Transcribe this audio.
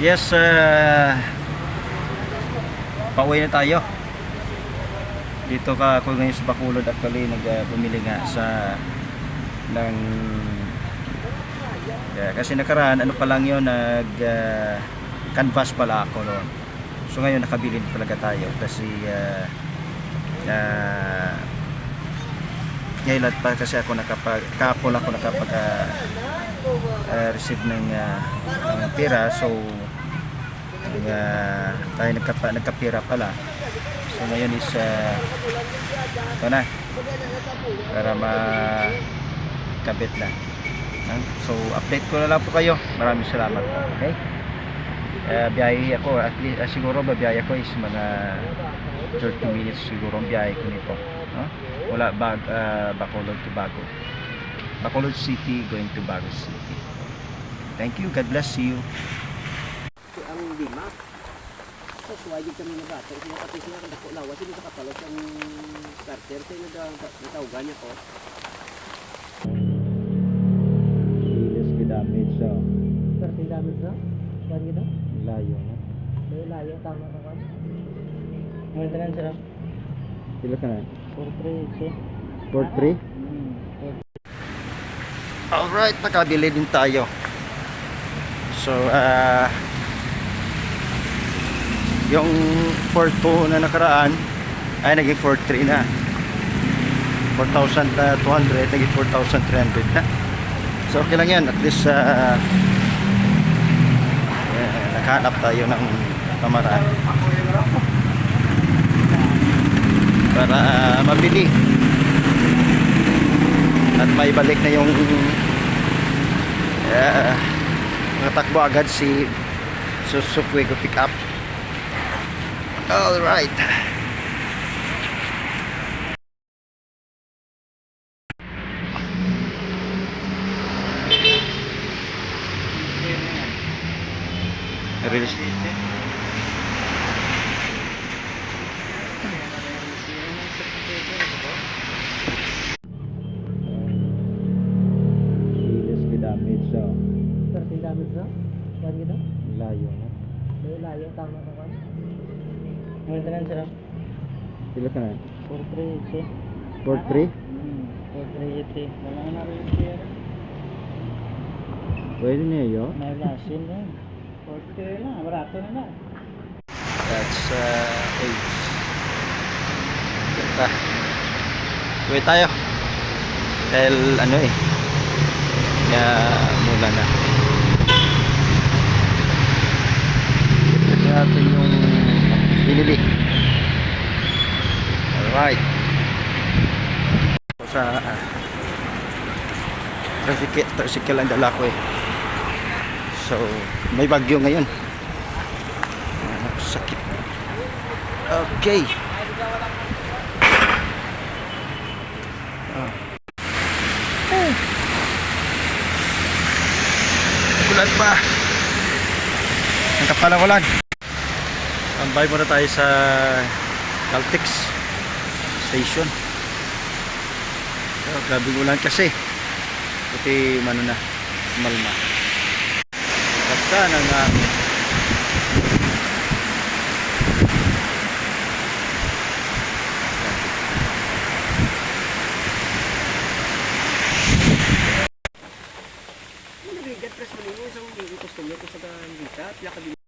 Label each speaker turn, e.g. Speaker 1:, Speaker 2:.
Speaker 1: Yes, uh, pauwi na tayo. Dito ka ako ngayon sa Bacolod actually nagbumili nga sa ng Yeah, kasi nakaraan ano pa lang yun nag uh, canvas pala ako noon. So ngayon nakabili na talaga tayo kasi uh, uh, ngayon pa kasi ako nakapag kapon ako nakapag uh, uh, receive ng, uh, ng pera so uh, tayo nagkapa, nagkapira pala. So ngayon is uh, ito na. Para makabit na. So update ko na lang po kayo. Maraming salamat. Okay? Uh, biyahe ako. At least, uh, siguro babiyahe ko is mga 30 minutes siguro biyahe ko nito. No? wala bag, uh, Bacolod to Bago Bacolod City going to Bago City thank you God bless you
Speaker 2: Si ang lima. So, suwagin kami na bata. Sila pati sila ang dako lawas. Sila nakapalos ang starter. Kaya nag- natawgan niya ko.
Speaker 1: Lilis ka damage so
Speaker 2: Starting damage na? Kuhan gito?
Speaker 1: layo na
Speaker 2: May layo. Tama na ka.
Speaker 3: Maintenance sila.
Speaker 1: Pila ka na?
Speaker 3: 4-3,
Speaker 1: 4-3? Alright, nakabili din tayo. So, ah yung 4-2 na nakaraan ay naging 4-3 na. 4,200 naging 4,300 na. So, okay lang yan. At least, eh, nakahanap tayo ng pamaraan. Para ah, mabili may balik na yung uh, nakatakbo agad si ko pick up alright Release. Damage so
Speaker 2: Starting damage na? Kuhan gito?
Speaker 1: layo na
Speaker 2: May layo. Tama na ka.
Speaker 3: Maintenance sila.
Speaker 1: pila ka na
Speaker 3: 4-3,
Speaker 1: 4-3
Speaker 3: 4-3, Wala nga na rin siya.
Speaker 1: pwede niya yun
Speaker 3: May lasin na. 4-3 na. Barato na na.
Speaker 1: That's uh, 8. Ganda. Uwi tayo. Dahil ano eh. Kaya mula na. Ito natin yung binili. Alright. Sa uh, tricycle, tricycle ang dala ko eh. So, may bagyo ngayon. Ah, sakit. Okay. Ah. Oh. Ulan pa. Ang kapal ng ulan. Tambay muna tayo sa Caltex station. Oh, grabe ulan kasi. Pati mano na, malma. Basta nang uh,
Speaker 2: Nimo? Isang customer ko sa ganita. Pila ka